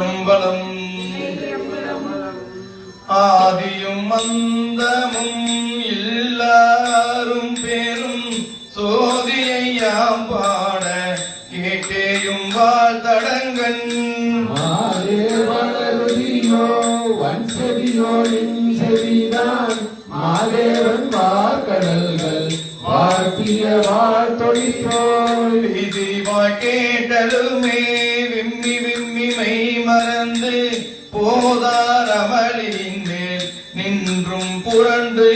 அம்பலம் ஆதியும் மந்தமும் எல்லாரும் பேரும் சோதியையாம் பாட கேட்டேயும் வாழ்த்தடங்கன் மாதேவனருதியோ வன்செவியோ செவிதான் மாதேவன் வார்கடல்கள் வாழ்த்திய வாழ்த்தொழிப்போல் விதிவாய் கேட்டலுமே விம்மி மறந்து போதார் அமளியின் மேல் நின்றும் புரண்டு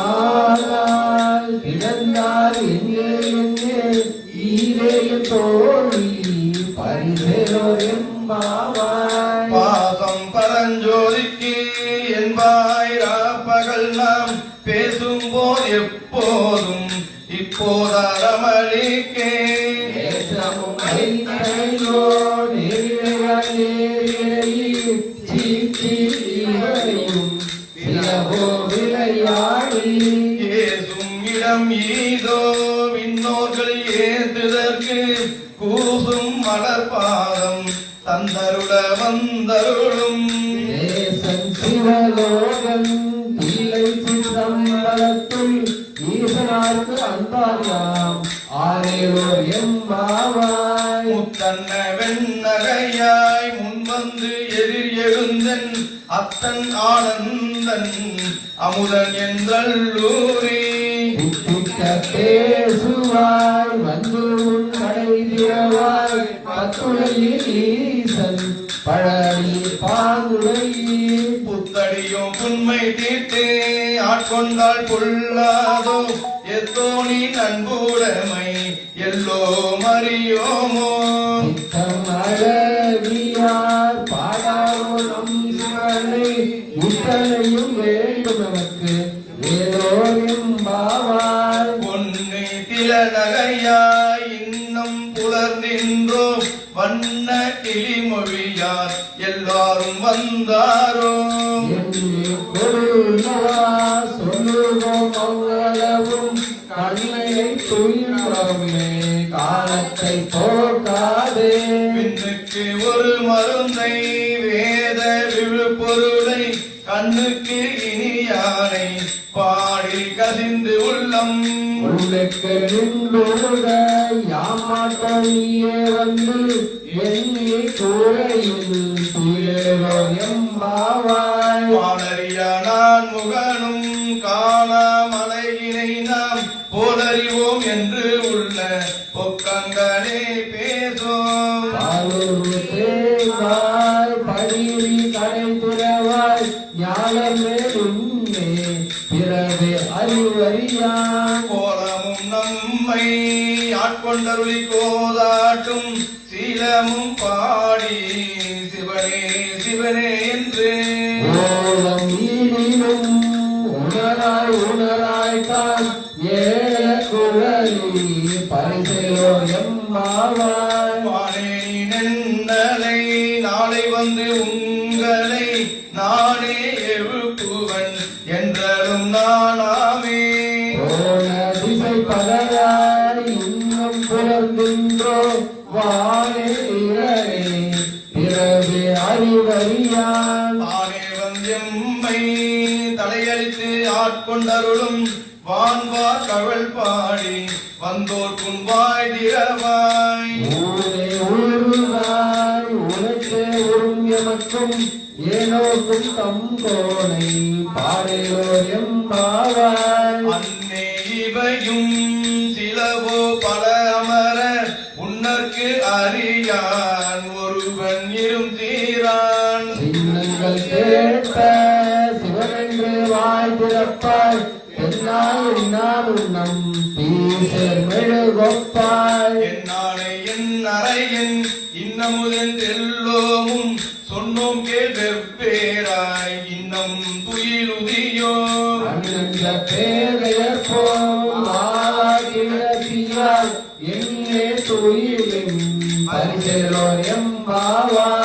ஏதேனுமானால் கிடந்தார் எங்கே எங்கே ஈரேயும் தோழி பரிசேரோ எம்பாவாய் பாசம் பரஞ்சோதிக்கு என்பாய். பகல் நாம் எப்போதும் இப்போதரமளிக்கே மலர்பாதம் தந்தருள வந்தருளும். சிவலோகம் தில்லை சிற்றம்பலத்துள் ஈசனார்க்கு அன்பாயாம் ஆரேலோ எம்பாவாய் முத்தன்ன வெண்ணகையாய் முன்வந்து எதிர் எழுந்தன். அத்தன் ஆனந்தன் அமுதன் என்றல்லூரி. பேசுவாய் வந்து உன் கடை திறவாய் பத்துளையில் ஈசன் பழனி பாங்குடையில் புத்தடியும் புண்மை தீர்த்து ஆட்கொண்டால் கொள்ளாதோ எத்தோணி நண்புடைமை எல்லோ மறியோமோ நித்தம் அழகியார் பாடாமோ நம் சிவனை இத்தனையும் வேண்டும் நமக்கு ஏதோ எம்பாவாய் பொன்னை தில நகையாய் இன்னும் புலர்ந்தின்றோ வண்ண கிளிமொழியார் எல்லாரும் வந்தாரோ. ஒரு மருந்தை வேத விழுப்பொருளை கண்ணுக்கு இனியானை பாடி கசிந்து உள்ளம். உள்ளுக்கு நின்றுக யாமாட்டே வந்து எண்ணி கூரையில் துயிலோ எம்பாவாய். பாடறிய நான் முகனும் காணாமலையினை நாம் போலறிவோம் என்று உள்ள பொக்கங்களே பேசோம். தேவாய் படிவி கடை துறவாய் ஞானமே உண்மை பிறகு அறிவறியான் கோலமும் நம்மை ஆட்கொண்டருளி கோதாட்டும் சீலமும் பாடி சிவனே சிவனே என்று. ஓலம் ஈடினும் உணராய் உணராய் தான் ஏழ குழலி பரிசையோ எம்மாவாய் வந்து உங்களை நானே எழுப்புவன். என்றலும் நானாமே. திசை பலராய் இன்னும் புலர்கின்றோ வானே இரவே பிறகு அறிவறியான். தானே வந்தெம்மை தலையளித்து ஆட்கொண்டருளும் வான்வார் கவல் பாடி வந்தோர் புன்வாய் திரவாய். எமக்கும் ஏனோக்கும் தம் கோனை பாடையோ எம்பாவாய். அன்னே இவையும் சிலவோ பல அமர உன்னற்கு அறியான் ஒருவன் இரும் தீரான். சின்னங்கள் கேட்ட சிவனென்று வாய் திறப்பாய். என்னாய் நானும் நம் தீசர் மெழுகொப்பாய். என்னானை என் அறையன் இன்னமுதன் எல்லோமும் சொன்னோம் கேள் வெவ்வேறாய் இன்னம் துயிலுதியோ அண்ணந்த பேரையர் போம் ஆகியால் என்னே துயிலும் பரிசெலோ எம்பாவாய்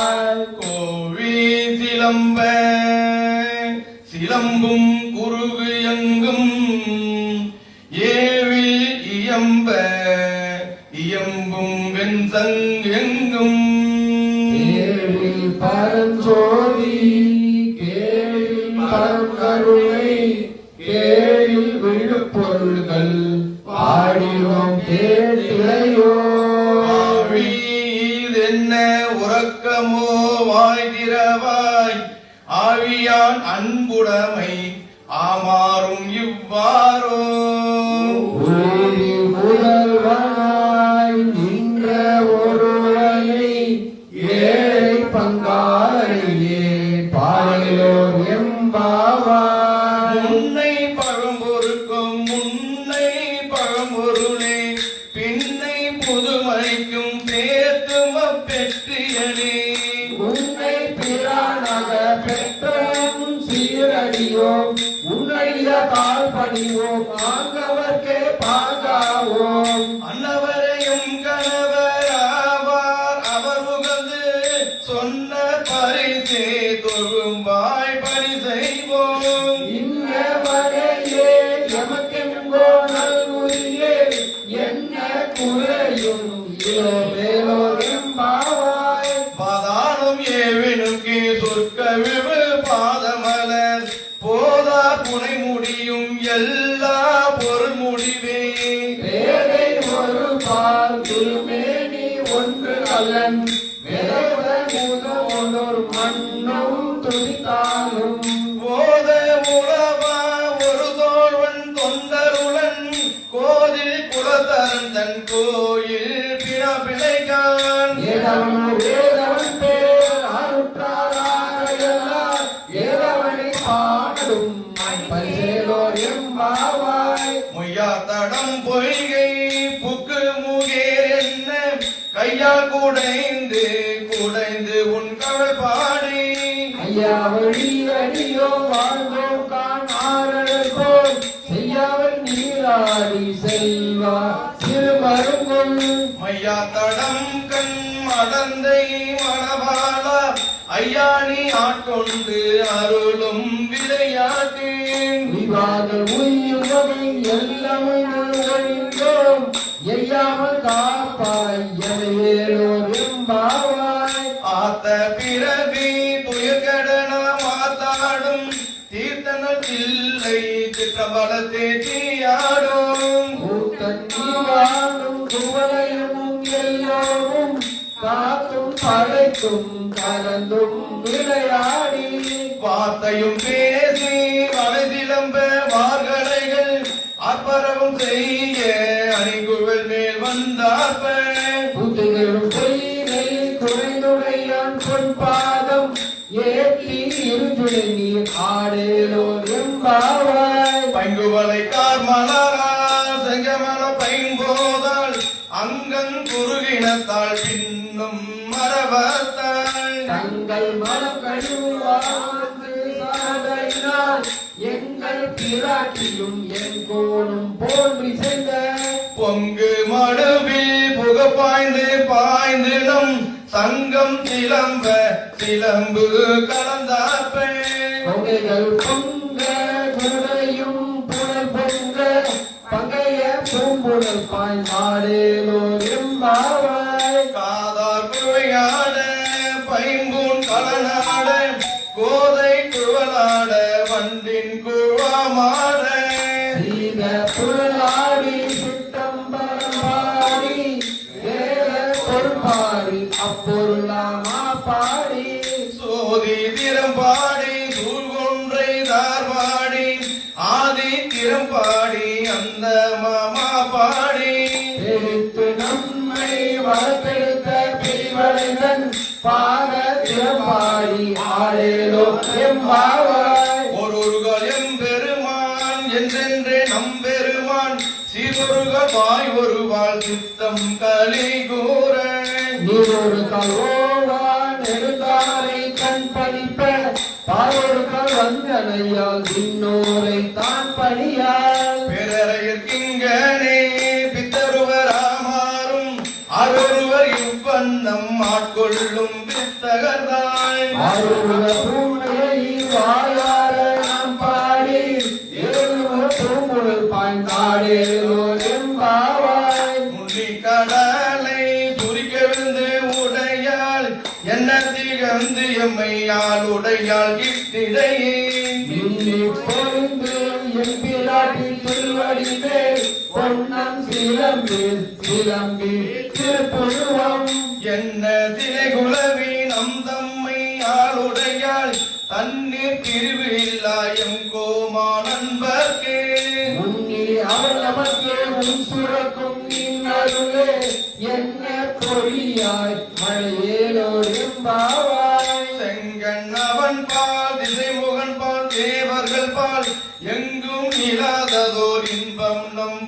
worthy. தாழ் பணிவோம் ஆங்கவர்க்கே பாகாவோம் அன்னவரையும் கணவராவார். அவர் உகந்து சொன்ன பரிசே தொழும்பாய் பணி செய்வோம். இன்ன வகையே எமக்கெங்கோ நல்குரியே என்ன குறையும் சொற்க விழு பாதமலர். போதா புனை முடியும் எல்லா பிழைகான் ஏதவன் வேதவன் பேர் அருட்டாராயெல்லாம் ஏதவனை பாடும் பரிசேலோர் எம்பாவாய் மொய்யா தடம் பொய்கை புக்கு முகேர் என்ன? கையால் குடைந்து குடைந்து உன் கவல் பாடி. ஐயா வழி அடியோ வாழ்ந்தோம் நீராடி செல்வா திருமருங்குள் மையா தடம் கண் மடந்தை மணவாளா ஐயா நீ ஆட்கொண்டு அருளும் விளையாட்டேன். விவாத உயிர் எல்லாமே ஒழிந்தோம் எய்யாமல் காப்பாய் எனவேலோர் எம்பாவாய் ஆத்த பிறவி துயர்கடன மாத்தாடும் இல்லை சிற்றபலத்தே தீயாடும் கூத்தன் நீவாடும் குவளையும் எல்லோரும் காத்தும் படைத்தும் கலந்தும் விளையாடி. வார்த்தையும் பேசி வலதிலம்ப மார்கலைகள் அற்பரவும் செய்ய அணிகுவல் மேல் வந்தார்ப்ப ஆடேலோர் எம்பாவாய் பைங்குவலை கார் மலரால் செங்கமல பைம்போதால் அங்கங் குறுகினத்தால் பின்னும் மரபத்தாள். தங்கள் மனம் கழுவாது சாதையினால் எங்கள் பிராட்டியும் என் கோணும் போன்றி சென்ற பொங்கு மடுவில் புக பாய்ந்து பாய்ந்து நம் சங்கம் சிலம்ப சிலம்பு கலந்தார்ப்பே கொகைகள் பொங்க குருடையும் புனல் பொங்க பங்கைய பூம்புணல் பாய்ந்தாடேலோ பிரிவளைந்தன் பாத திறம்பாடி ஆடேலோ எம்பாவாய். ஒருகள் எம்பெருமான் என்றென்றே நம்பெருமான் சீரொருகள் வாய் ஒருவாள் சித்தம் கலி கூற நீரொரு கலோவா நெடுந்தாரை கண் பணிப்ப பாரொரு கல் வந்தனையால் இன்னோரை தான் பணியால் பிறரையிற்கிங்கனே இவ்வண்ணம் ஆட்கொள்ளும் பித்தகர்தாள் அருவ பூனையை வாயார நாம் பாடி எழுவ பூமுழல் பாய்ந்தாடேலோ எம்பாவாய் முன்னி கடலை துரிக்கவிழ்ந்து உடையாள் என்ன திகழ்ந்து எம்மையால் உடையாள் கிட்டிடையே. மின்னி பொருந்து எம்பிராட்டி திருவடிவே பொன்னம் சிலம்பி சிலம்பி திருப்புருவம் என்ன திரை குலவி நம் தம்மை ஆளுடையாள் தண்ணீர் திருவிழாயம் கோமா நண்பர்க்கே. அவள் நமக்கு உன் சுரக்கும் நின்னருளே என்ன பொழியாய் மழையேலோர் எம்பாவாய் செங்கண் அவன் பால் திசைமுகன் பால் தேவர்கள் பால் எங்கும் இல்லாததோர் இன்பம் நம்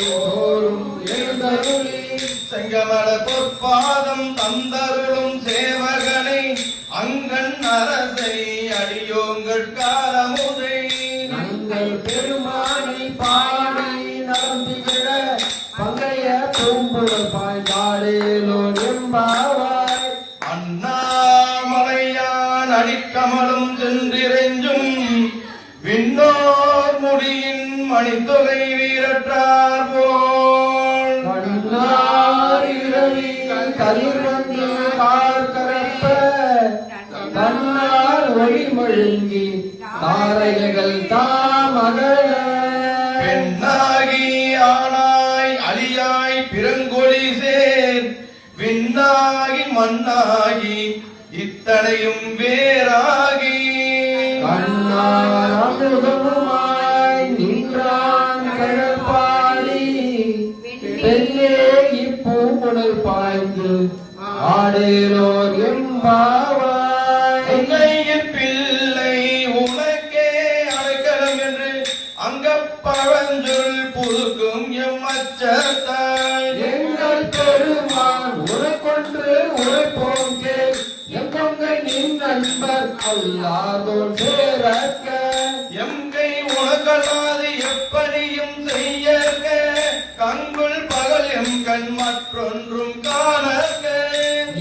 தோறும் எழுந்தருளி செங்கமல பொற்பாதம் தந்தருளும் சேவகனை அங்கன் அரசை அடியோங்கள் காலமுதை நாங்கள் பெருமானை பாடி நம்பிவிட பங்கைய தும்புற பாய்ந்தாடேலோ எம்பாவாய் கலிரந்து பார்க்கறப்ப தன்னால் ஒளி மழுங்கி தாரைகள் தாமகள பெண்ணாகி ஆனாய் அலியாய் பிறங்கொழி சேர். விண்ணாகி மண்ணாகி இத்தனையும் வேறாகி. அமிர்தமுமாய் நின்றான் கடல் இப்பூமுடல் பாய்ந்து ஆடேலோர் எம்பாவாய் பிள்ளை உனக்கே அடைக்கலம் என்று அங்க பழஞ்சொல் புதுக்கும் எம் அச்சத்தாய் எங்கள் பெருமான் உனக்கொன்று உழைப்போம் எங்கொங்கை நின் நண்பர் அல்லாதோர் சேரக்க எம் கண் மற்றொன்றும் காணற்க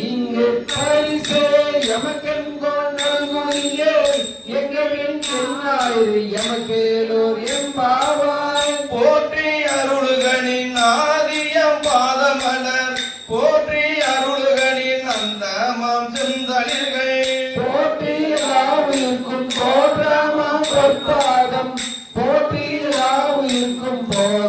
இங்கு பரிசே எமக்கெங்கோ நல்குறியே எங்களின் திருநாயிரு எமக்கேலோர் எம்பாவாய். போற்றி அருளுகனின் ஆதியம் பாதமலர். போற்றி அருளுகனின் அந்த மாம் செந்தளிர்கள் போற்றியாவிற்கும் போற்றாமாம் பொற்பாதம். போற்றியாவிற்கும் போதமாம்